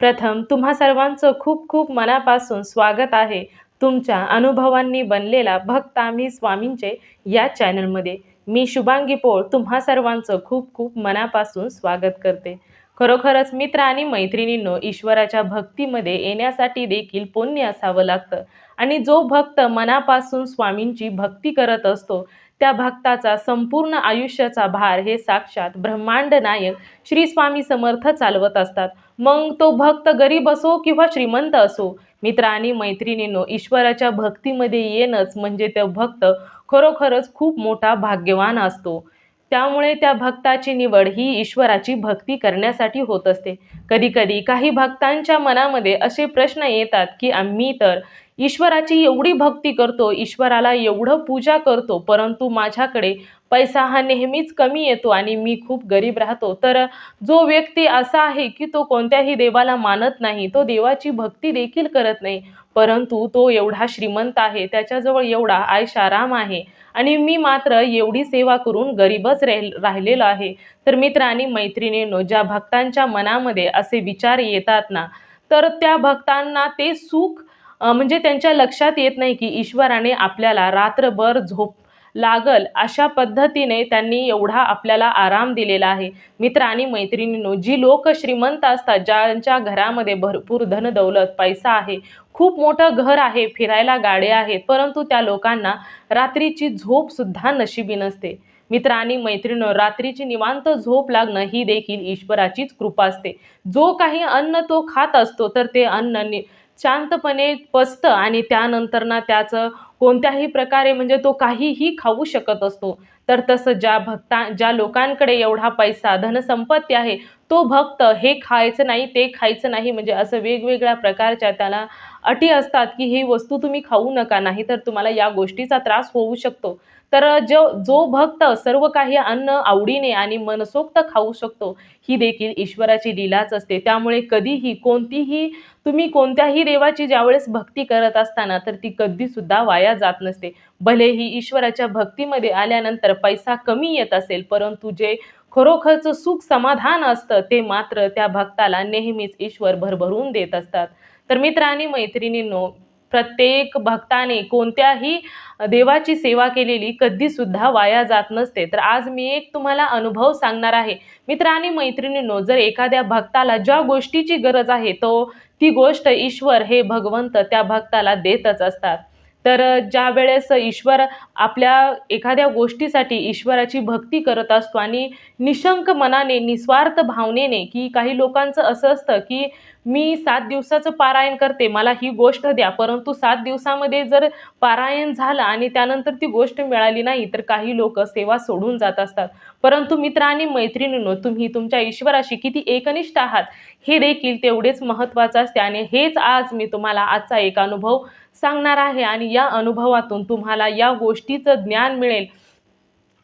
प्रथम तुम्हा सर्वांचं खूप खूप मनापासून स्वागत आहे. तुमच्या अनुभवांनी बनलेला भक्त आम्ही स्वामींचे या चॅनलमध्ये. मी शुभांगी पोळ तुम्हा सर्वांचं खूप खूप मनापासून स्वागत करते. खरोखरच मित्र आणि मैत्रिणींनो ईश्वराच्या भक्तीमध्ये येण्यासाठी देखील पुण्य असावं लागतं. आणि जो भक्त मनापासून स्वामींची भक्ती करत असतो त्या भक्ताचा संपूर्ण आयुष्याचा भार हे साक्षात ब्रह्मांड नायक श्री स्वामी समर्थ चालवत असतात. मग तो भक्त गरीब असो किंवा श्रीमंत असो मित्र आणि मैत्रिणींनो ईश्वराच्या भक्तीमध्ये येणंच म्हणजे तो भक्त खरोखरच खूप मोठा भाग्यवान असतो. त्यामुळे त्या भक्ताची निवड ही ईश्वराची भक्ती करण्यासाठी होत असते. कधीकधी काही भक्तांच्या मनामध्ये असे प्रश्न येतात की आम्ही तर ईश्वराची एवढी भक्ती करतो ईश्वराला एवढं पूजा करतो परंतु माझ्याकडे पैसा हा नेहमीच कमी येतो आणि मी खूप गरीब राहतो. तर जो व्यक्ती असा आहे की तो कोणत्याही देवाला मानत नाही तो देवाची भक्ती देखील करत नाही परंतु तो एवढा श्रीमंत आहे त्याच्याजवळ एवढा आयशाराम आहे आणि मी मात्र एवढी सेवा करून गरीबच राहि राहिलेलो आहे. तर मित्र आणि मैत्रिणींनो ज्या भक्तांच्या मनामध्ये असे विचार येतात ना तर त्या भक्तांना ते सुख म्हणजे त्यांच्या लक्षात येत नाही की ईश्वराने आपल्याला रात्रभर झोप लागल अशा पद्धतीने त्यांनी एवढा आपल्याला आराम दिलेला आहे. मित्र आणि मैत्रिणींनो जी लोक श्रीमंत असतात ज्यांच्या घरामध्ये भरपूर धन दौलत पैसा आहे खूप मोठं घर आहे फिरायला गाड्या आहेत परंतु त्या लोकांना रात्रीची झोपसुद्धा नशिबी नसते. मित्र आणि मैत्रिणी रात्रीची निवांत झोप लागणं ही देखील ईश्वराचीच कृपा असते. जो काही अन्न तो खात असतो तर ते अन्न नि शांतपणे पचतं आणि त्यानंतर ना त्याचं कोणत्याही प्रकारे म्हणजे तो काहीही खाऊ शकत असतो. तर तसं ज्या भक्ता ज्या लोकांकडे एवढा पैसा धनसंपत्ती आहे तो भक्त हे खायचं नाही ते खायचं नाही म्हणजे असं वेगवेगळ्या प्रकारच्या त्याला अटी असतात की ही वस्तू तुम्ही खाऊ नका नाही तर तुम्हाला या गोष्टीचा त्रास होऊ शकतो. तर जो जो भक्त सर्व काही अन्न आवडीने आणि मनसोक्त खाऊ शकतो ही देखील ईश्वराची लीलाच असते. त्यामुळे कधीही कोणतीही तुम्ही कोणत्याही देवाची ज्यावेळेस भक्ती करत असताना तर ती कधीसुद्धा वाया जात नसते. भलेही ईश्वराच्या भक्तीमध्ये आल्यानंतर पैसा कमी येत असेल परंतु जे खरोखरच सुख समाधान असतं ते मात्र त्या भक्ताला नेहमीच ईश्वर भरभरून देत असतात. तर मित्र आणि मैत्रिणींनो प्रत्येक भक्ताने कोणत्याही देवाची सेवा केलेली कधीसुद्धा वाया जात नसते. तर आज मी एक तुम्हाला अनुभव सांगणार आहे. मित्र आणि मैत्रिणींनो जर एखाद्या भक्ताला ज्या गोष्टीची गरज आहे तो ती गोष्ट ईश्वर हे भगवंत त्या भक्ताला देतच असतात. तर ज्या वेळेस ईश्वर आपल्या एखाद्या गोष्टीसाठी ईश्वराची भक्ती करत असतो आणि निशंक मनाने निस्वार्थ भावनेने की काही लोकांचं असं असतं की मी सात दिवसाचं पारायण करते मला ही गोष्ट द्या. परंतु सात दिवसामध्ये जर पारायण झालं आणि त्यानंतर ती गोष्ट मिळाली नाही तर काही लोक सेवा सोडून जात असतात. परंतु मित्र आणि मैत्रिणींनो तुम्ही तुमच्या ईश्वराशी किती एकनिष्ठ आहात हे देखील तेवढेच महत्त्वाचं असते. आणि हेच आज मी तुम्हाला आजचा एक अनुभव सांगणार आहे आणि या अनुभवातून तुम्हाला या गोष्टीचं ज्ञान मिळेल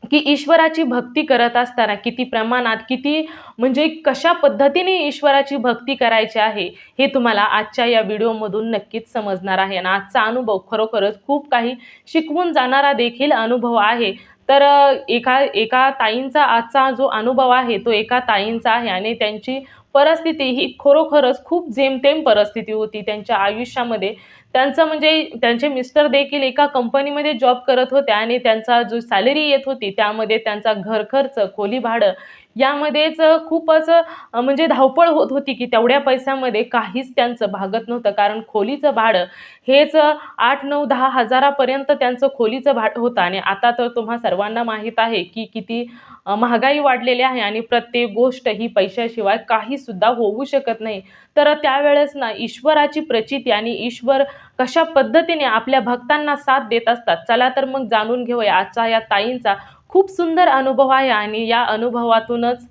की ईश्वराची भक्ती करत असताना किती प्रमाणात किती म्हणजे कशा पद्धतीने ईश्वराची भक्ती करायची आहे हे तुम्हाला आजच्या या व्हिडिओमधून नक्कीच समजणार आहे. आणि आजचा अनुभव खरोखरच खूप काही शिकवून जाणारा देखील अनुभव आहे. तर एका एका ताईंचा आजचा जो अनुभव आहे तो एका ताईंचा आहे आणि त्यांची परिस्थिती ही खरोखरच खूप जेमतेम परिस्थिती होती त्यांच्या आयुष्यामध्ये. त्यांचं म्हणजे त्यांचे मिस्टर देखील एका कंपनीमध्ये जॉब करत होते आणि त्यांचा जो सॅलरी येत होती त्यामध्ये त्यांचा घर खर्च खोली भाडं यामध्येच खूपच म्हणजे धावपळ होत होती की तेवढ्या पैशामध्ये काहीच त्यांचं भागत नव्हतं. कारण खोलीचं भाडं हेच आठ नऊ दहा हजारापर्यंत त्यांचं खोलीचं भाडं होतं. आणि आता तर तुम्हा सर्वांना माहीत आहे की किती महागाई वाढलेली आहे आणि प्रत्येक गोष्ट ही पैशाशिवाय काहीसुद्धा होऊ शकत नाही. तर त्यावेळेस ना ईश्वराची प्रचिती आणि ईश्वर कशा पद्धतीने आपल्या भक्तांना साथ देत असतात चला तर मग जाणून घेऊया आजचा या ताईंचा खूप सुंदर अनुभव आहे आणि या अनुभवातूनच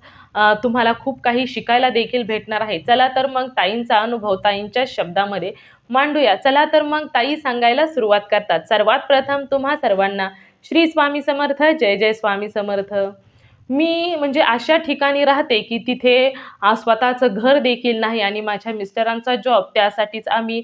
तुम्हाला खूप काही शिकायला देखील भेटणार आहे. चला तर मग ताईंचा अनुभव ताईंच्या शब्दामध्ये मांडूया. चला तर मग ताई सांगायला सुरुवात करतात. सर्वात प्रथम तुम्हा सर्वांना श्री स्वामी समर्थ जय जय स्वामी समर्थ. मी म्हणजे अशा ठिकाणी राहते की तिथे स्वतःचं घर देखील नाही आणि माझ्या मिस्टरांचा जॉब त्यासाठीच आम्ही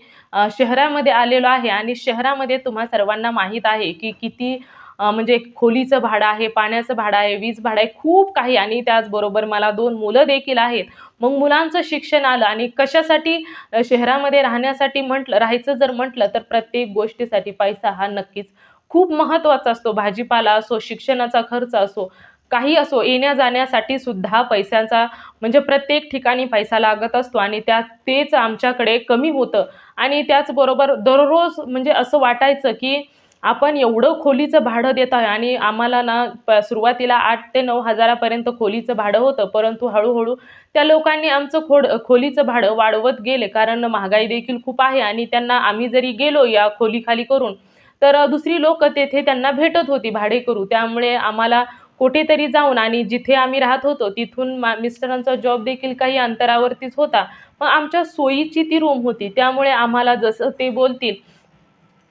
शहरामध्ये आलेलो आहे. आणि शहरामध्ये तुम्हा सर्वांना माहीत आहे की किती म्हणजे खोलीचं भाडं आहे पाण्याचं भाडं आहे वीज भाडं आहे खूप काही. आणि त्याचबरोबर मला दोन मुलं देखील आहेत. मग मुलांचं शिक्षण आलं आणि कशासाठी शहरामध्ये राहण्यासाठी म्हटलं राहायचं जर म्हटलं तर प्रत्येक गोष्टीसाठी पैसा हा नक्कीच खूप महत्त्वाचा असतो. भाजीपाला असो शिक्षणाचा खर्च असो काही असो येण्या जाण्यासाठी सुद्धा पैशांचा म्हणजे प्रत्येक ठिकाणी पैसा लागत असतो आणि त्या तेच आमच्याकडे कमी होतं. आणि त्याचबरोबर दररोज म्हणजे असं वाटायचं की आपण एवढं खोलीचं भाडं देत आहे आणि आम्हाला ना प सुरुवातीला आठ ते नऊ हजारापर्यंत खोलीचं भाडं होतं परंतु हळूहळू त्या लोकांनी आमचं खोड खोलीचं भाडं वाढवत गेले. कारण महागाई देखील खूप आहे आणि त्यांना आम्ही जरी गेलो या खोलीखाली करून तर दुसरी लोक तेथे त्यांना भेटत होती भाडे करू. त्यामुळे आम्हाला कुठेतरी जाऊन आणि जिथे आम्ही राहत होतो तिथून मा मिस्टरांचा जॉब देखील काही अंतरावरतीच होता. मग आमच्या सोयीची ती रूम होती. त्यामुळे आम्हाला जसं ते बोलतील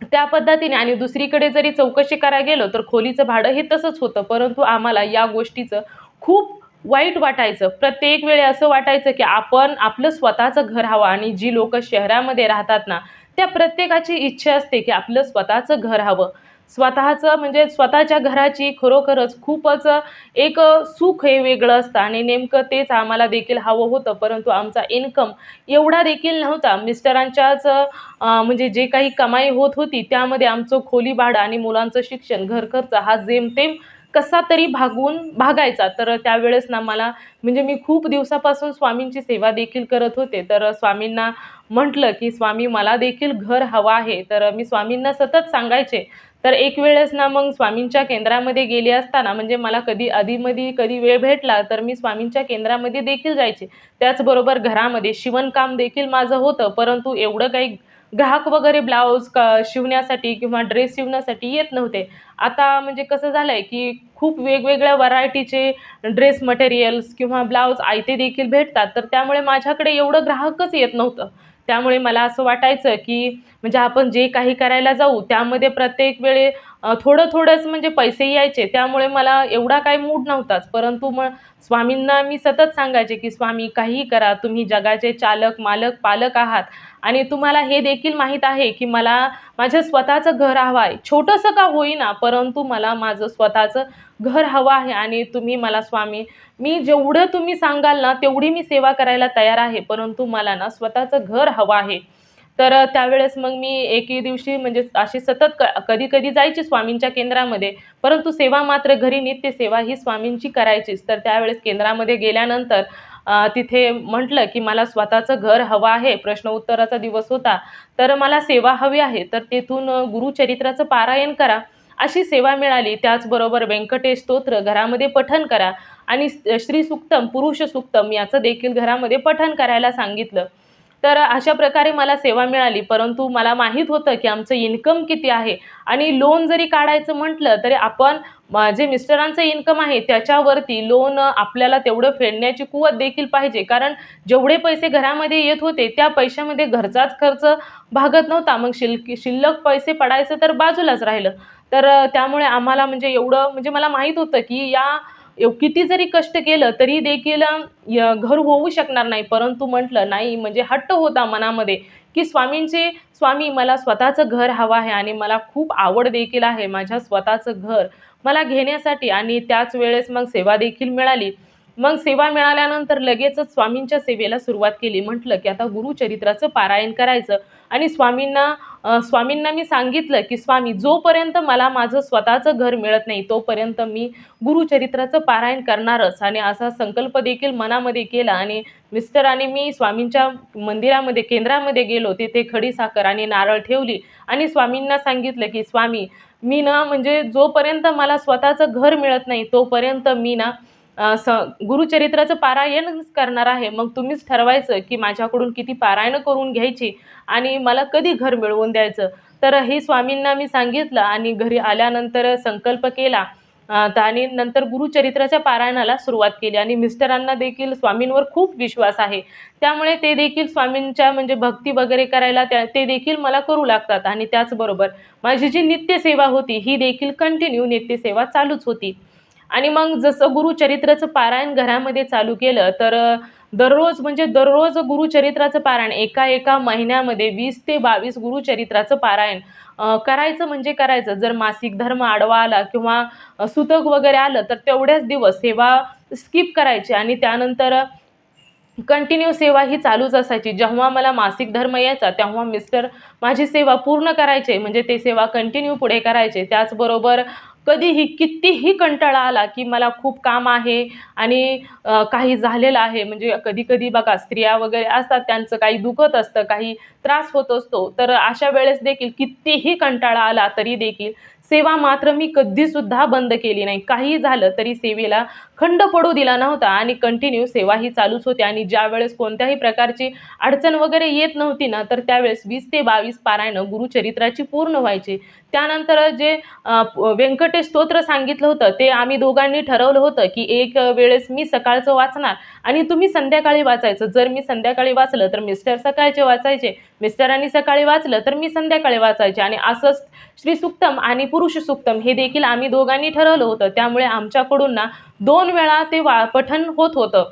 त्या पद्धतीने आणि दुसरीकडे जरी चौकशी करायला गेलो तर खोलीचं भाडं हे तसंच होतं. परंतु आम्हाला या गोष्टीचं खूप वाईट वाटायचं. प्रत्येक वेळी असं वाटायचं की आपण आपलं स्वतःचं घर हवं आणि जी लोक शहरामध्ये राहतात ना त्या प्रत्येकाची इच्छा असते की आपलं स्वतःचं घर हवं. स्वतःचं म्हणजे स्वतःच्या घराची खरोखरच खूपच एक सुख हे वेगळं असतं आणि नेमकं तेच आम्हाला देखील हवं होतं. परंतु आमचा इन्कम एवढा देखील नव्हता. मिस्टरांच्याच म्हणजे जे काही कमाई होत होती त्यामध्ये आमचं खोली भाडं आणि मुलांचं शिक्षण घरखर्च हा जेमतेम कसा तरी भागवून भागायचा. तर त्यावेळेस ना मला म्हणजे मी खूप दिवसापासून स्वामींची सेवा देखील करत होते. तर स्वामींना म्हटलं की स्वामी मला देखील घर हवं आहे. तर मी स्वामींना सतत सांगायचे. तर एक वेळेस ना मग स्वामींच्या केंद्रामध्ये गेले असताना म्हणजे मला कधी आधीमध्ये कधी वेळ भेटला तर मी स्वामींच्या केंद्रामध्ये देखील जायचे. त्याचबरोबर घरामध्ये शिवणकाम देखील माझं होतं. परंतु एवढं काही ग्राहक वगैरे ब्लाऊज क शिवण्यासाठी किंवा ड्रेस शिवण्यासाठी येत नव्हते. आता म्हणजे कसं झालं आहे की खूप वेगवेगळ्या व्हरायटीचे ड्रेस मटेरियल्स किंवा ब्लाऊज आयते देखील भेटतात. तर त्यामुळे माझ्याकडे एवढं ग्राहकच येत नव्हतं. त्यामुळे मला असं वाटायचं की म्हणजे आपण जे काही करायला जाऊ त्यामध्ये प्रत्येक वेळे थोडं थोडंच म्हणजे पैसे यायचे. त्यामुळे मला एवढा काही मूड नव्हताच. परंतु मग स्वामींना मी सतत सांगायचे की स्वामी काहीही करा. तुम्ही जगाचे चालक मालक पालक आहात. आणि तुम्हाला हे देखील माहीत आहे की मला माझं स्वतःचं घर हवं आहे. छोटंसं का होईना परंतु मला माझं स्वतःचं घर हवं आहे. आणि तुम्ही मला स्वामी मी जेवढं तुम्ही सांगाल ना तेवढी मी सेवा करायला तयार आहे. परंतु मला ना स्वतःचं घर हवं आहे. तर त्यावेळेस मग मी एके दिवशी म्हणजे अशी सतत क कधी कधी जायची स्वामींच्या केंद्रामध्ये. परंतु सेवा मात्र घरी नित्य सेवा ही स्वामींची करायचीच. तर त्यावेळेस केंद्रामध्ये गेल्यानंतर तिथे म्हटलं की मला स्वतःचं घर हवं आहे. प्रश्न उत्तराचा दिवस होता. तर मला सेवा हवी आहे. तर तेथून गुरुचरित्राचं पारायण करा. अशी सेवा मिळाली. त्याचबरोबर व्यंकटेश स्तोत्र घरामध्ये पठन करा. आणि स- श्री सुक्तम पुरुष सुक्तम याचं देखील घरामध्ये पठन करायला सांगितलं. तर अशा प्रकारे मला सेवा मिळाली. परंतु मला माहीत होतं की आमचं इन्कम किती आहे. आणि लोन जरी काढायचं म्हटलं तरी आपण जे मिस्टरांचं इन्कम आहे त्याच्यावरती लोन आपल्याला तेवढं फेडण्याची कुवत देखील पाहिजे. कारण जेवढे पैसे घरामध्ये येत होते त्या पैशामध्ये घरचाच खर्च भागत नव्हता. मग शिल्क शिल्लक पैसे पडायचं तर बाजूलाच राहिलं. तर त्यामुळे आम्हाला म्हणजे एवढं म्हणजे मला माहीत होतं की या किती जरी कष्ट केलं तरी देखील य- घर होऊ शकणार नाही. परंतु म्हटलं नाही म्हणजे हट्ट होता मनामध्ये की स्वामींचे स्वामी मला स्वतःचं घर हवं आहे आणि मला खूप आवड देखील आहे माझ्या स्वतःचं घर मला घेण्यासाठी आणि त्याच वेळेस मग सेवा देखील मिळाली. मग सेवा मिळाल्यानंतर लगेचच स्वामींच्या सेवेला सुरुवात केली. म्हटलं की आता गुरुचरित्राचं पारायण करायचं. आणि स्वामींना स्वामींना मी सांगितलं की स्वामी जोपर्यंत मला माझं स्वतःचं घर मिळत नाही तोपर्यंत मी गुरुचरित्राचं पारायण करणारच. आणि असा संकल्प देखील मनामध्ये केला. आणि मिस्टर आणि मी स्वामींच्या मंदिरामध्ये केंद्रामध्ये गेलो. तिथे खडी साखर आणि नारळ ठेवली. आणि स्वामींना सांगितलं की स्वामी मी ना म्हणजे जोपर्यंत मला स्वतःचं घर मिळत नाही तोपर्यंत मी ना स गुरुचरित्राचं पारायणच करणार आहे. मग तुम्हीच ठरवायचं की माझ्याकडून किती पारायणं करून घ्यायची आणि मला कधी घर मिळवून द्यायचं. तर हे स्वामींना मी सांगितलं आणि घरी आल्यानंतर संकल्प केला. आणि नंतर गुरुचरित्राच्या पारायणाला सुरुवात केली आणि मिस्टरांना देखील स्वामींवर खूप विश्वास आहे. त्यामुळे ते देखील स्वामींच्या म्हणजे भक्ती वगैरे करायला त्या ते देखील मला करू लागतात आणि त्याचबरोबर माझी जी नित्यसेवा होती ही देखील कंटिन्यू नित्यसेवा चालूच होती. आणि मग जसं गुरुचरित्राचं पारायण घरामध्ये चालू केलं तर दररोज म्हणजे दररोज गुरुचरित्राचं पारायण एका एका महिन्यामध्ये वीस ते बावीस गुरुचरित्राचं पारायण करायचं म्हणजे करायचं. जर मासिक धर्म आडवा आला किंवा सुतक वगैरे आलं तर तेवढ्याच दिवस सेवा स्किप करायची आणि त्यानंतर कंटिन्यू सेवा ही चालूच असायची. जेव्हा मला मासिक धर्म यायचा तेव्हा मिस्टर माझी सेवा पूर्ण करायचे म्हणजे ते सेवा कंटिन्यू पुढे करायचे. त्याचबरोबर कधीही कितीही कंटाळा आला की मला खूप काम आहे आणि काही झालेलं आहे. म्हणजे कधी कधी बघा स्त्रिया वगैरे असतात त्यांचं काही दुखत असतं काही त्रास होत असतो. तर अशा वेळेस देखील कितीही कंटाळा आला तरी देखील सेवा मात्र मी कधीसुद्धा बंद केली नाही. काही झालं तरी सेवेला खंड पडू दिला नव्हता आणि कंटिन्यू सेवा ही चालूच होती. आणि ज्या वेळेस कोणत्याही प्रकारची अडचण वगैरे येत नव्हती ना तर त्यावेळेस वीस ते बावीस पारायणं गुरुचरित्राची पूर्ण व्हायची. त्यानंतर जे व्यंकटेश स्तोत्र सांगितलं होतं ते आम्ही दोघांनी ठरवलं होतं की एक वेळेस मी सकाळचं वाचणार आणि तुम्ही संध्याकाळी वाचायचं. जर मी संध्याकाळी वाचलं तर मिस्टर सकाळचे वाचायचे. मिस्टरांनी सकाळी वाचलं तर मी संध्याकाळी वाचायचे. आणि असंच श्री सुक्तम आणि पुरुष सुक्तम हे देखील आम्ही दोघांनी ठरवलं होतं. त्यामुळे आमच्याकडून ना दोन वेळा ते वा पठन होत होतं.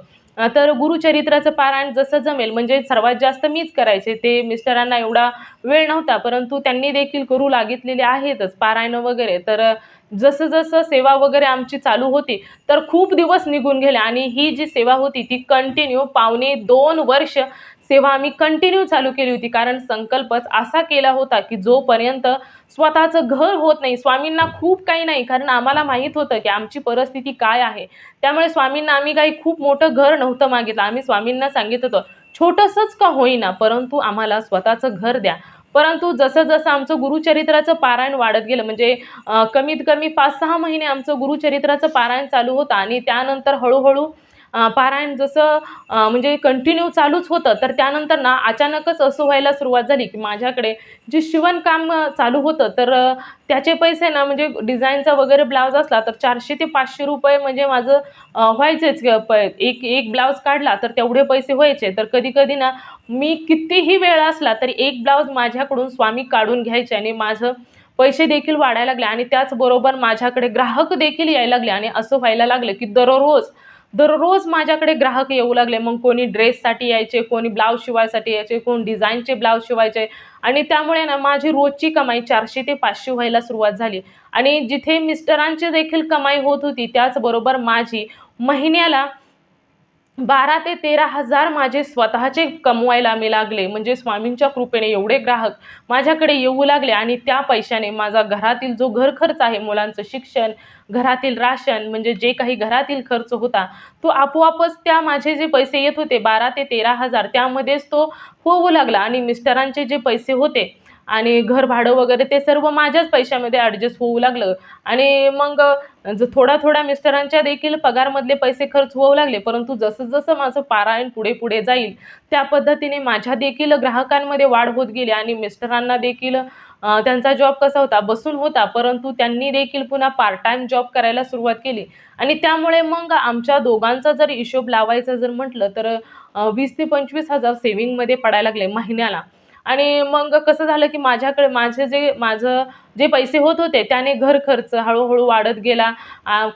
तर गुरुचरित्राचं पारायण जसं जमेल म्हणजे सर्वात जास्त मीच करायचे ते मिस्टरांना एवढा वेळ नव्हता परंतु त्यांनी देखील करू लागितलेले आहेतच पारायणं वगैरे. तर जसं जसं सेवा वगैरे आमची चालू होती तर खूप दिवस निघून गेले आणि ही जी सेवा होती ती कंटिन्यू पावणे दोन वर्ष सेवा आम्ही कंटिन्यू चालू केली होती. कारण संकल्पच असा केला होता की जोपर्यंत स्वतःचं घर होत नाही स्वामींना खूप काही नाही. कारण आम्हाला माहीत होतं की आमची परिस्थिती काय आहे. त्यामुळे स्वामींना आम्ही काही खूप मोठं घर नव्हतं मागितलं. आम्ही स्वामींना सांगित होतं छोटंसंच का होईना परंतु आम्हाला स्वतःचं घर द्या. परंतु जसं जसं आमचं गुरुचरित्राचं पारायण वाढत गेलं म्हणजे कमीत कमी पाच सहा महिने आमचं गुरुचरित्राचं पारायण चालू होतं आणि त्यानंतर हळूहळू पारायण जसं म्हणजे कंटिन्यू चालूच होतं तर त्यानंतर ना अचानकच असं व्हायला सुरुवात झाली की माझ्याकडे जे शिवणकाम चालू होतं तर त्याचे पैसे ना म्हणजे डिझाईनचा वगैरे ब्लाऊज असला तर चारशे ते पाचशे रुपये म्हणजे माझं व्हायचेच प एक एक ब्लाऊज काढला तर तेवढे पैसे व्हायचे. तर कधी कधी ना मी कितीही वेळ असला तरी एक ब्लाऊज माझ्याकडून स्वामी काढून घ्यायचे आणि माझं पैसे देखील वाढायला लागले आणि त्याचबरोबर माझ्याकडे ग्राहक देखील यायला लागले आणि असं व्हायला लागलं की दररोज दररोज माझ्याकडे ग्राहक येऊ लागले. मग कोणी ड्रेससाठी यायचे कोणी ब्लाऊज शिवायसाठी यायचे कोण डिझाईनचे ब्लाऊज शिवायचे. आणि त्यामुळे ना माझी रोजची कमाई चारशे ते पाचशे व्हायला सुरुवात झाली. आणि जिथे मिस्टरांची देखील कमाई होत होती त्याचबरोबर माझी महिन्याला बारा ते तेरा हजार माझे स्वतःचे कमवायला मी लागले. म्हणजे स्वामींच्या कृपेने एवढे ग्राहक माझ्याकडे येऊ लागले आणि त्या पैशाने माझा घरातील जो घर खर्च आहे मुलांचं शिक्षण घरातील राशन म्हणजे जे काही घरातील खर्च होता तो आपोआपच त्या माझे जे पैसे येत होते बारा ते तेरा हजार त्यामध्येच तो होऊ लागला आणि मिस्टरांचे जे पैसे होते आणि घर भाडं वगैरे ते सर्व माझ्याच पैशामध्ये ॲडजस्ट होऊ लागलं. आणि मग ज थोडा थोडा मिस्टरांच्या देखील पगारमधले पैसे खर्च होऊ लागले. परंतु जसं जसं माझं पारायण पुढे पुढे जाईल त्या पद्धतीने माझ्या देखील ग्राहकांमध्ये वाढ होत गेली आणि मिस्टरांना देखील त्यांचा जॉब कसा होता बसून होता. परंतु त्यांनी देखील पुन्हा पार्ट टाईम जॉब करायला सुरुवात केली. आणि त्यामुळे मग आमच्या दोघांचा जर हिशोब लावायचा जर म्हटलं तर वीस ते पंचवीस हजार सेविंगमध्ये पडायला लागले महिन्याला. आणि मग कसं झालं की माझ्याकडे माझे जे माझं जे पैसे होत होते त्याने घर खर्च हळूहळू वाढत गेला.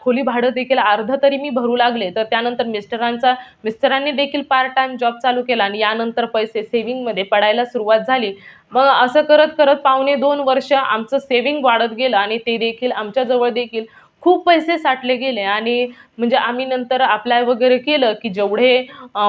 खोली भाडं देखील अर्धं तरी मी भरू लागले. तर त्यानंतर मिस्टरांचा मिस्टरांनी देखील पार्ट टाईम जॉब चालू केला आणि यानंतर पैसे सेव्हिंगमध्ये पडायला सुरुवात झाली. मग असं करत करत पावणे दोन वर्ष आमचं सेव्हिंग वाढत गेलं आणि ते देखील आमच्याजवळ देखील खूप पैसे साठले गेले आणि म्हणजे आम्ही नंतर अप्लाय वगैरे केलं की जेवढे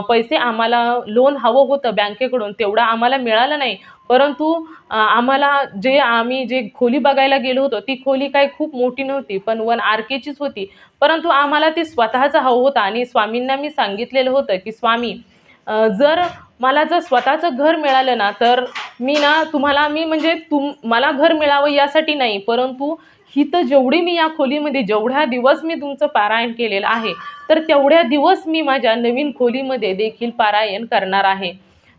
पैसे आम्हाला लोन हवं होतं बँकेकडून तेवढं आम्हाला मिळालं नाही. परंतु आम्हाला जे आम्ही जे खोली बघायला गेलो होतो ती खोली काही खूप मोठी नव्हती पण वन आर केचीच होती. परंतु आम्हाला ती स्वतःचं हवं होतं आणि स्वामींना मी सांगितलेलं होतं की स्वामी जर मला जर स्वतःचं घर मिळालं ना तर मी ना तुम्हाला मी म्हणजे तुम मला घर मिळावं यासाठी नाही परंतु ही तर जेवढी मी या खोलीमध्ये जेवढ्या दिवस मी तुमचं पारायण केलेलं आहे तर तेवढ्या दिवस मी माझ्या नवीन खोलीमध्ये देखील पारायण करणार आहे.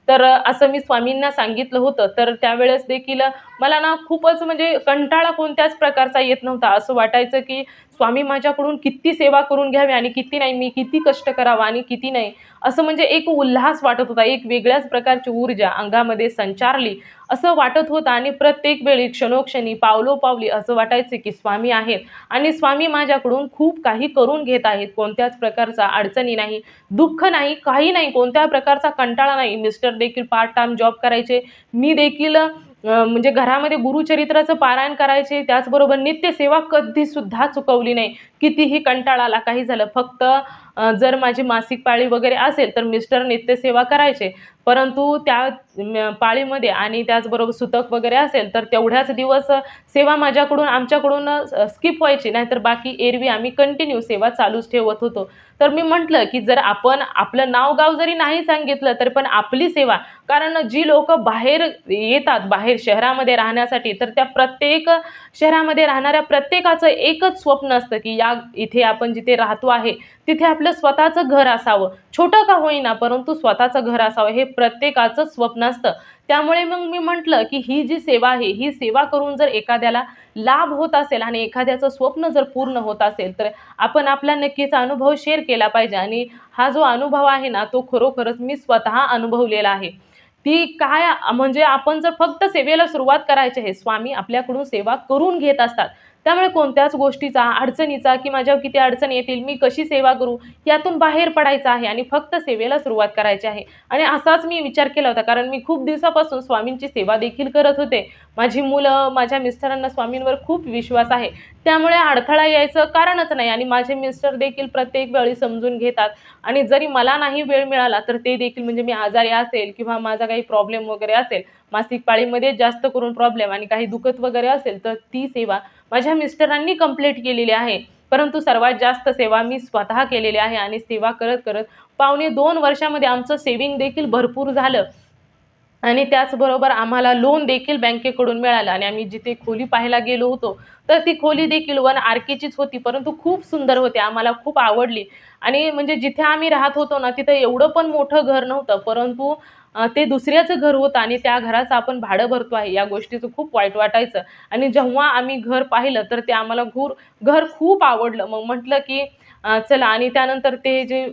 तर असं मी स्वामींना सांगितलं होतं तर त्यावेळेस देखील मला ना खूपच म्हणजे कंटाळा कोणत्याच प्रकारचा येत नव्हता. असं वाटायचं की स्वामी माझ्याकडून किती सेवा करून घ्यावी आणि किती नाही मी किती कष्ट करावा आणि किती नाही असं म्हणजे एक उल्हास वाटत होता एक वेगळ्याच प्रकारची ऊर्जा अंगामध्ये संचारली असं वाटत होतं. आणि प्रत्येक वेळी क्षणोक्षणी पावलोपावली असं वाटायचं की स्वामी आहेत. आणि स्वामी माझ्याकडून खूप काही करून घेत आहेत. कोणत्याच प्रकारचा अडचणी नाही दुःख नाही काही नाही कोणत्या प्रकारचा कंटाळा नाही. मिस्टर देखील पार्ट टाइम जॉब करायचे. मी देखील म्हणजे घरामध्ये गुरुचरित्राचं पारायण करायचे त्याचबरोबर नित्यसेवा कधीसुद्धा चुकवली नाही. कितीही कंटाळा आला काही झालं फक्त जर माझी मासिक पाळी वगैरे असेल तर मिस्टर नित्यसेवा करायचे. परंतु त्या पाळीमध्ये आणि त्याचबरोबर सुतक वगैरे असेल तर तेवढ्याच दिवस सेवा माझ्याकडून आमच्याकडून स्किप व्हायची. नाहीतर बाकी एरवी आम्ही कंटिन्यू सेवा चालूच ठेवत होतो. तर मी म्हटलं की जर आपण आपलं नाव गाव जरी नाही सांगितलं तरी पण आपली सेवा कारण जी लोक बाहेर येतात बाहेर शहरामध्ये राहण्यासाठी तर त्या प्रत्येक शहरामध्ये राहणाऱ्या प्रत्येकाचं एकच स्वप्न असतं की या इथे आपण जिथे राहतो आहे तिथे आपलं स्वतःचं घर असावं. छोटं का होईना परंतु स्वतःचं घर असावं हे प्रत्येकाचं स्वप्न असतं. त्यामुळे मग मी म्हटलं की ही जी सेवा आहे ही सेवा करून जर एखाद्याला लाभ होत असेल आणि एखाद्याचं स्वप्न जर पूर्ण होत असेल तर आपण आपला नक्कीच अनुभव शेअर केला पाहिजे. आणि हा जो अनुभव आहे ना तो खरोखरच मी स्वतः अनुभवलेला आहे. ती काय म्हणजे आपण जर फक्त सेवेला सुरुवात करायची आहे स्वामी आपल्याकडून सेवा करून घेत असतात. त्यामुळे कोणत्याच गोष्टीचा अडचणीचा की माझ्यावर किती अडचणी येतील मी कशी सेवा करू यातून बाहेर पडायचं आहे आणि फक्त सेवेला सुरुवात करायची आहे. आणि असाच मी विचार केला होता कारण मी खूप दिवसापासून स्वामींची सेवा देखील करत होते. माझी मुलं माझ्या मिस्टरांना स्वामींवर खूप विश्वास आहे. त्यामुळे अडथळा यायचं कारणच नाही आणि माझे मिस्टर देखील प्रत्येक वेळी समजून घेतात. आणि जरी मला नाही वेळ मिळाला तर ते देखील म्हणजे मी आजारी असेल किंवा माझा काही प्रॉब्लेम वगैरे असेल मासिक पाळीमध्ये जास्त करून प्रॉब्लेम आणि काही दुखत वगैरे असेल तर ती सेवा माझ्या मिस्टरांनी कंप्लीट केलेली आहे. परंतु सर्वात जास्त सेवा मी स्वतः केलेली आहे आणि सेवा करत करत पावणे दोन वर्षामध्ये आमचं सेविंग देखील भरपूर झालं. आणि त्याचबरोबर आम्हाला लोन देखील बँकेकडून मिळालं आणि आम्ही जिथे खोली पाहायला गेलो होतो तर ती खोली देखील वन आर केचीच होती परंतु खूप सुंदर होती आम्हाला खूप आवडली. आणि म्हणजे जिथे आम्ही राहत होतो ना तिथं एवढं पण मोठं घर नव्हतं परंतु ते दुसऱ्याचं घर होतं आणि त्या घराचं आपण भाडं भरतो आहे या गोष्टीचं खूप वाईट वाटायचं. आणि जेव्हा आम्ही घर पाहिलं तर ते आम्हाला घूर घर खूप आवडलं. मग म्हटलं की चला आणि त्यानंतर ते जे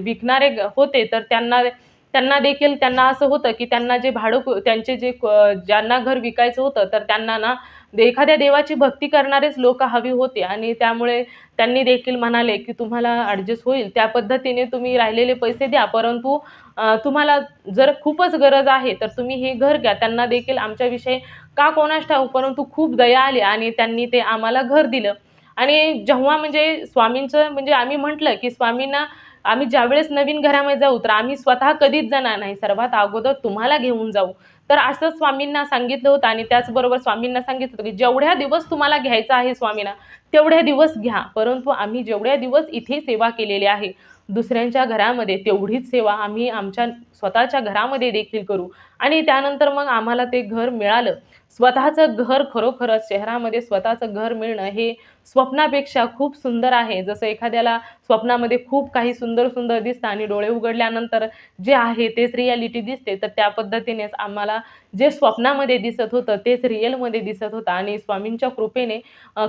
विकणारे होते तर त्यांना त्यांना देखील त्यांना असं होतं की त्यांना जे भाडं कु- त्यांचे जे क- ज्यांना घर विकायचं होतं तर त्यांना ना दे- एखाद्या देवाची भक्ती करणारेच लोक हवी होते आणि त्यामुळे त्यांनी देखील म्हणाले की तुम्हाला ॲडजस्ट होईल. त्या पद्धतीने तुम्ही राहिलेले पैसे द्या. परंतु तुम्हाला जर खूपच गरज आहे तर तुम्ही हे घर घ्या. त्यांना देखील आमच्याविषयी का कोणास ठाऊ परंतु खूप दया आली आणि त्यांनी ते आम्हाला घर दिलं. आणि जेव्हा म्हणजे स्वामींचं म्हणजे आम्ही म्हटलं की स्वामींना आम्ही ज्यावेळेस नवीन घरामध्ये जाऊ तर आम्ही स्वतः कधीच जाणार नाही. सर्वात अगोदर तुम्हाला घेऊन जाऊ. तर असं स्वामींना सांगितलं होतं आणि त्याचबरोबर स्वामींना सांगितलं होतं की जेवढ्या दिवस तुम्हाला घ्यायचं आहे स्वामींना तेवढ्या दिवस घ्या. परंतु आम्ही जेवढ्या दिवस इथे सेवा केलेली आहे दुसऱ्यांच्या घरामध्ये तेवढीच सेवा आम्ही आमच्या स्वतःच्या घरामध्ये देखील करू. आणि त्यानंतर मग आम्हाला ते घर मिळालं. स्वतःचं घर खरोखरच शहरामध्ये स्वतःचं घर मिळणं हे स्वप्नापेक्षा खूप सुंदर आहे. जसं एखाद्याला स्वप्नामध्ये खूप काही सुंदर सुंदर दिसतं आणि डोळे उघडल्यानंतर जे आहे तेच रियालिटी दिसते तर त्या पद्धतीनेच आम्हाला जे स्वप्नामध्ये दिसत होतं तेच रिअलमध्ये दिसत होतं. आणि स्वामींच्या कृपेने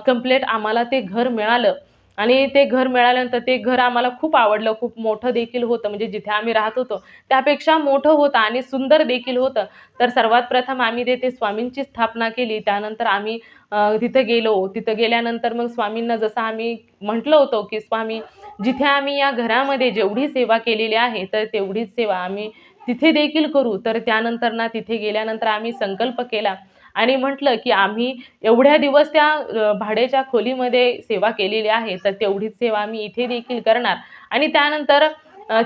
कम्प्लेट आम्हाला ते घर मिळालं. आणि ते घर मिळाल्यानंतर ते घर आम्हाला खूप आवडलं खूप मोठं देखील होतं. म्हणजे जिथे आम्ही राहत होतो त्यापेक्षा मोठं होतं आणि सुंदर देखील होतं. तर सर्वात प्रथम आम्ही तिथे स्वामींची स्थापना केली. त्यानंतर आम्ही तिथं गेलो. तिथं गेल्यानंतर मग स्वामींना जसं आम्ही म्हटलं होतं की स्वामी जिथे आम्ही या घरामध्ये जेवढी सेवा केलेली आहे तर तेवढीच सेवा आम्ही तिथे देखील करू. तर त्यानंतर ना तिथे गेल्यानंतर आम्ही संकल्प केला आणि म्हटलं की आम्ही एवढ्या दिवस त्या भाड्याच्या खोलीमध्ये सेवा केलेली आहे तर तेवढीच सेवा आम्ही इथे देखील करणार. आणि त्यानंतर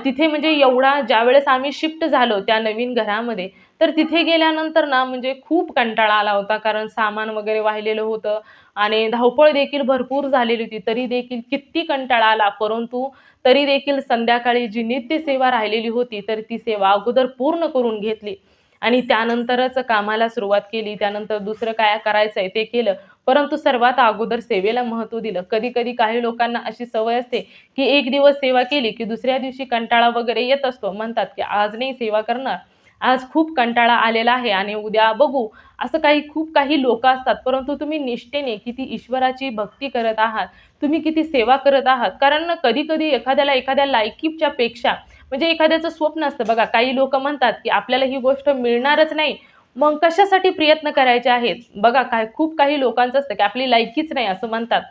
तिथे म्हणजे एवढा ज्यावेळेस आम्ही शिफ्ट झालो त्या नवीन घरामध्ये तर तिथे गेल्यानंतर ना म्हणजे खूप कंटाळा आला होता कारण सामान वगैरे वाहिलेलं होतं आणि धावपळ देखील भरपूर झालेली होती तरी देखील किती कंटाळा आला. परंतु तरी देखील संध्याकाळी जी नित्य सेवा राहिलेली होती तर ती सेवा अगोदर पूर्ण करून घेतली. आणि त्यानंतरच कामाला सुरुवात केली त्यानंतर दुसरं काय करायचं आहे ते केलं. परंतु सर्वात अगोदर सेवेला महत्त्व दिलं. कधी कधी काही लोकांना अशी सवय असते की एक दिवस सेवा केली की दुसऱ्या दिवशी कंटाळा वगैरे येत असतो. म्हणतात की आज नाही सेवा करणार. आज खूप कंटाळा आलेला आहे आणि उद्या बघू. असं काही खूप काही लोक असतात परंतु तुम्ही निष्ठेने किती ईश्वराची भक्ती करत आहात तुम्ही किती सेवा करत आहात. कारण कधी कधी एखाद्याला एखाद्या लायकीच्या पेक्षा म्हणजे एखाद्याचं स्वप्न असतं बघा काही लोक म्हणतात की आपल्याला ही गोष्ट मिळणारच नाही. मग कशासाठी प्रयत्न करायचे आहेत? बघा काय खूप काही लोकांचं असतं की आपली लायकीच नाही असं म्हणतात.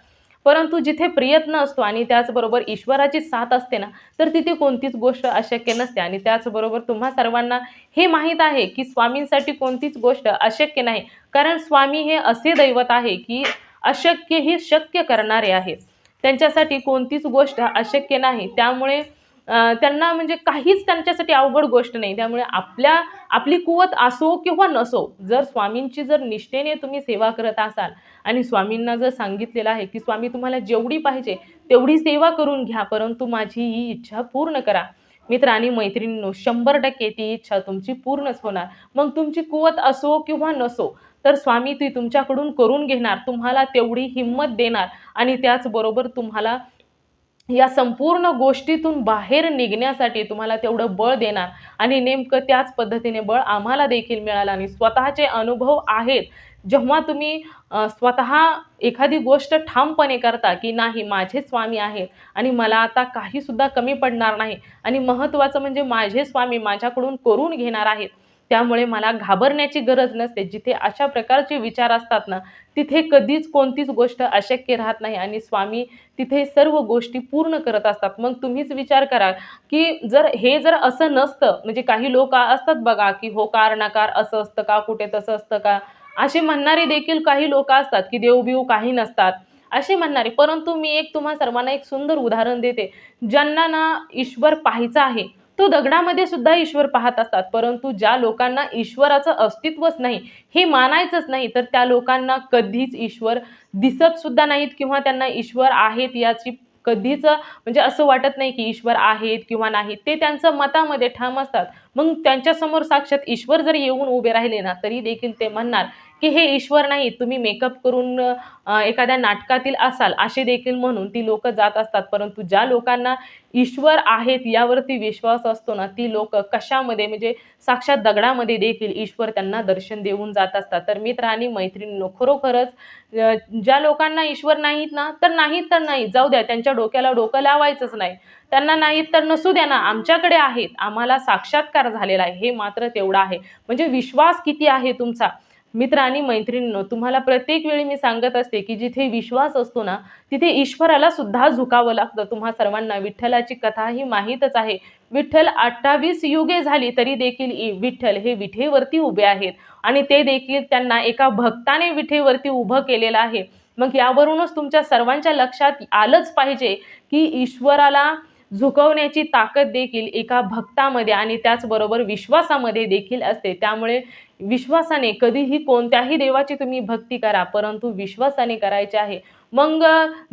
परंतु जिथे प्रयत्न असतो आणि त्याचबरोबर ईश्वराची साथ असते ना तर तिथे कोणतीच गोष्ट अशक्य नसते. आणि त्याचबरोबर तुम्हा सर्वांना हे माहीत आहे की स्वामींसाठी कोणतीच गोष्ट अशक्य नाही. कारण स्वामी हे असे दैवत आहे की अशक्य हे शक्य करणारे आहेत. त्यांच्यासाठी कोणतीच गोष्ट अशक्य नाही. त्यामुळे त्यांना म्हणजे काहीच त्यांच्यासाठी अवघड गोष्ट नाही. त्यामुळे आपल्या आपली कुवत असो किंवा नसो जर स्वामींची जर निष्ठेने तुम्ही सेवा करत असाल आणि स्वामींना जर सांगितलेलं आहे की स्वामी तुम्हाला जेवढी पाहिजे तेवढी सेवा करून घ्या परंतु माझी ही इच्छा पूर्ण करा. मित्र आणि मैत्रिणींनो शंभर टक्के ती इच्छा तुमची पूर्णच होणार. मग तुमची कुवत असो किंवा नसो तर स्वामी ती तुमच्याकडून करून घेणार तुम्हाला तेवढी हिंमत देणार आणि त्याचबरोबर तुम्हाला या संपूर्ण गोष्टीतून बाहेर निघण्यासाठी तुम्हाला तेवढं बळ देणार. आणि नेमकं त्याच पद्धतीने बळ आम्हाला देखील मिळालं आणि स्वतःचे अनुभव आहेत. जेव्हा तुम्ही स्वतः एखादी गोष्ट ठामपणे करता की नाही माझे स्वामी आहेत आणि मला आता काहीसुद्धा कमी पडणार नाही आणि महत्त्वाचं म्हणजे माझे स्वामी माझ्याकडून करून घेणार आहेत. त्यामुळे मला घाबरण्याची गरज नसते. जिथे अशा प्रकारचे विचार असतात ना तिथे कधीच कोणतीच गोष्ट अशक्य राहत नाही आणि स्वामी तिथे सर्व गोष्टी पूर्ण करत असतात. मग तुम्हीच विचार करा की जर हे जर असं नसतं म्हणजे काही लोक असतात बघा की होकार नकार असं असतं का कुठे तसं असतं का? असे म्हणणारे देखील काही लोक असतात की देवबिव काही नसतात. असे म्हणणारे. परंतु मी एक तुम्हा सर्वांना एक सुंदर उदाहरण देते. ज्यांना ना ईश्वर पाहायचा आहे तो दगडामध्ये सुद्धा ईश्वर पाहत असतात. परंतु ज्या लोकांना ईश्वराचं अस्तित्वच नाही हे मानायचंच नाही तर त्या लोकांना कधीच ईश्वर दिसत सुद्धा नाहीत किंवा त्यांना ईश्वर आहेत याची कधीच म्हणजे असं वाटत नाही की ईश्वर आहेत किंवा नाहीत. ते त्यांचं मतामध्ये ठाम असतात. मग त्यांच्यासमोर साक्षात ईश्वर जर येऊन उभे राहिले ना तरी देखील ते म्हणणार की हे ईश्वर नाही तुम्ही मेकअप करून एखाद्या नाटकातील असाल असे देखील म्हणून ती लोक जात असतात. परंतु ज्या लोकांना ईश्वर आहेत यावरती विश्वास असतो ना ती लोक कशामध्ये म्हणजे साक्षात दगडामध्ये देखील ईश्वर त्यांना दर्शन देऊन जात असतात. तर मित्र आणि मैत्रिणींनो खरोखरच ज्या लोकांना ईश्वर नाहीत ना तर नाहीत तर नाही जाऊ द्या त्यांच्या डोक्याला डोकं लावायचंच नाही. त्यांना नाहीत तर नसू द्या ना आमच्याकडे आहेत आम्हाला साक्षात्कार झालेला आहे हे मात्र तेवढं आहे. म्हणजे विश्वास किती आहे तुमचा? मित्र आणि मैत्रिणींनो तुम्हाला प्रत्येक वेळी मी सांगत असते की जिथे विश्वास असतो ना तिथे ईश्वराला सुद्धा झुकावं लागतं. तुम्हा सर्वांना विठ्ठलाची कथा ही माहीतच आहे. विठ्ठल अठ्ठावीस युगे झाली तरी देखील विठ्ठल हे विठेवरती उभे आहेत. आणि ते देखील त्यांना एका भक्ताने विठेवरती उभं केलेलं आहे. मग यावरूनच तुमच्या सर्वांच्या लक्षात आलंच पाहिजे की ईश्वराला झुकवण्याची ताकद देखील एका भक्तामध्ये आणि त्याचबरोबर विश्वासामध्ये देखील असते. त्यामुळे विश्वासाने कधीही कोणत्याही देवाची तुम्ही भक्ती करा परंतु विश्वासाने करायचे आहे. मग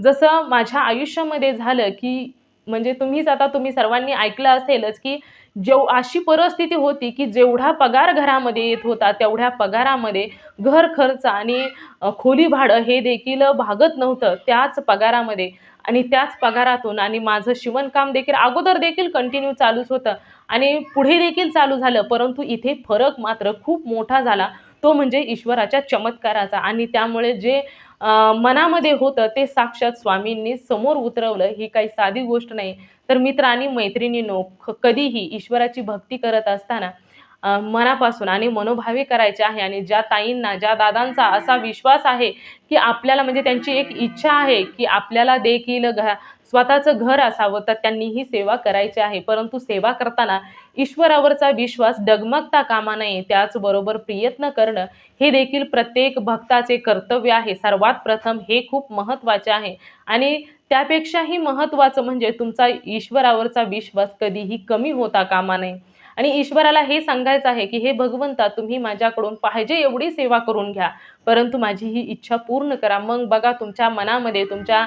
जसं माझ्या आयुष्यामध्ये झालं की म्हणजे तुम्हीच आता तुम्ही सर्वांनी ऐकलं असेलच की जेव अशी परिस्थिती होती की जेवढा पगार घरामध्ये येत होता तेवढ्या पगारामध्ये घर खर्च आणि खोली भाडं हे देखील भागत नव्हतं. त्याच पगारामध्ये आणि त्याच पगारातून आणि माझं शिवणकाम देखील अगोदर देखील कंटिन्यू चालूच होतं. आणि पुढे देखील चालू झालं परंतु इथे फरक मात्र खूप मोठा झाला. तो म्हणजे ईश्वराच्या चमत्काराचा. आणि त्यामुळे जे मनामध्ये होतं ते साक्षात स्वामींनी समोर उतरवलं. ही काही साधी गोष्ट नाही. तर मित्र आणि मैत्रिणींनो कधीही ईश्वराची भक्ती करत असताना मनापासून आणि मनोभावी करायचे आहे. आणि ज्या ताईंना ज्या दादांचा असा विश्वास आहे की आपल्याला म्हणजे त्यांची एक इच्छा आहे की आपल्याला देखील घ स्वतःचं घर असावं तर त्यांनी ही सेवा करायची आहे. परंतु सेवा करताना ईश्वरावरचा विश्वास डगमगता कामा नये त्याचबरोबर प्रयत्न करणं हे देखील प्रत्येक भक्ताचे कर्तव्य आहे. सर्वात प्रथम हे खूप महत्त्वाचे आहे. आणि त्यापेक्षाही महत्त्वाचं म्हणजे तुमचा ईश्वरावरचा विश्वास कधीही कमी होता कामा नये. आणि ईश्वराला हे सांगायचं आहे की हे भगवंता तुम्ही माझ्याकडून पाहिजे एवढी सेवा करून घ्या. परंतु माझी ही इच्छा पूर्ण करा. मग बघा तुमच्या मनामध्ये तुमच्या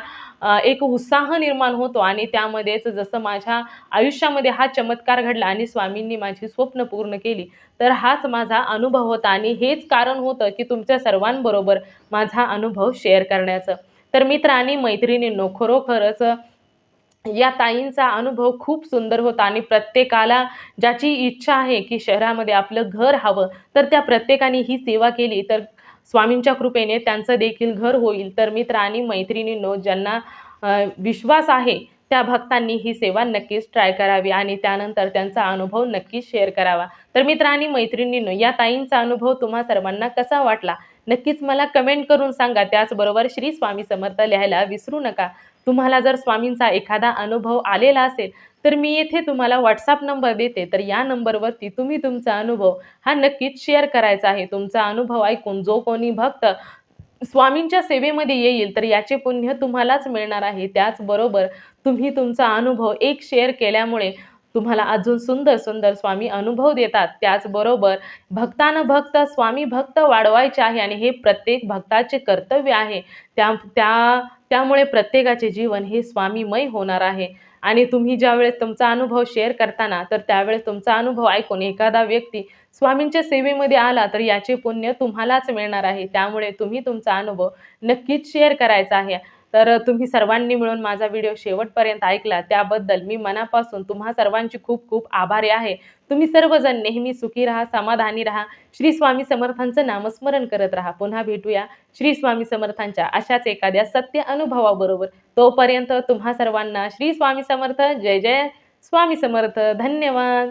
एक उत्साह निर्माण होतो आणि त्यामध्येच जसं माझ्या आयुष्यामध्ये हा चमत्कार घडला आणि स्वामींनी माझी स्वप्न पूर्ण केली तर हाच माझा अनुभव होता. आणि हेच कारण होतं की तुमच्या सर्वांबरोबर माझा अनुभव शेअर करण्याचं. तर मित्र आणि मैत्रिणींनो खरोखरच या ताईंचा अनुभव खूप सुंदर होता आणि प्रत्येकाला ज्याची इच्छा आहे की शहरामध्ये आपलं घर हवं तर त्या प्रत्येकाने ही सेवा केली. तर स्वामींच्या कृपेने त्यांचं देखील घर होईल. तर मित्र आणि मैत्रिणींनो ज्यांना विश्वास आहे त्या भक्तांनी ही सेवा नक्कीच ट्राय करावी आणि त्यानंतर त्यांचा अनुभव नक्कीच शेअर करावा. तर मित्र आणि मैत्रिणींनो या ताईंचा अनुभव तुम्हा सर्वांना कसा वाटला? नक्कीच मला कमेंट करून सांगा. त्याचबरोबर श्री स्वामी समर्थ लिहायला विसरू नका. तुम्हाला जर स्वामींचा एखादा अनुभव आलेला असेल तर मी येथे तुम्हाला व्हॉट्सअप नंबर देते. तर या नंबरवरती तुम्ही तुमचा अनुभव हा नक्कीच शेअर करायचा आहे. तुमचा अनुभव ऐकून जो कोणी भक्त स्वामींच्या सेवेमध्ये येईल तर याचे पुण्य तुम्हालाच मिळणार आहे. त्याचबरोबर तुम्ही तुमचा अनुभव एक शेअर केल्यामुळे तुम्हाला अजून सुंदर सुंदर स्वामी अनुभव देतात. त्याचबरोबर भक्तानं भक्त स्वामी भक्त वाढवायचे आहे आणि हे प्रत्येक भक्ताचे कर्तव्य आहे. त्या त्या त्यामुळे प्रत्येकाचे जीवन हे स्वामीमय होणार आहे. आणि तुम्ही ज्यावेळेस तुमचा अनुभव शेअर करताना तर त्यावेळेस तुमचा अनुभव ऐकून एखादा व्यक्ती स्वामींच्या सेवेमध्ये आला तर याचे पुण्य तुम्हालाच मिळणार आहे. त्यामुळे तुम्ही तुमचा अनुभव नक्कीच शेअर करायचा आहे. तर तुम्ही सर्वांनी मिळून माझा व्हिडिओ शेवटपर्यंत ऐकला त्याबद्दल मी मनापासून तुम्हा सर्वांची खूप खूप आभारी आहे. तुम्ही सर्वजण नेहमी सुखी राहा समाधानी राहा. श्री स्वामी समर्थांचं नामस्मरण करत राहा. पुन्हा भेटूया श्री स्वामी समर्थांच्या अशाच एखाद्या सत्य अनुभवाबरोबर. तोपर्यंत तुम्हा सर्वांना श्री स्वामी समर्थ जय जय स्वामी समर्थ. धन्यवाद.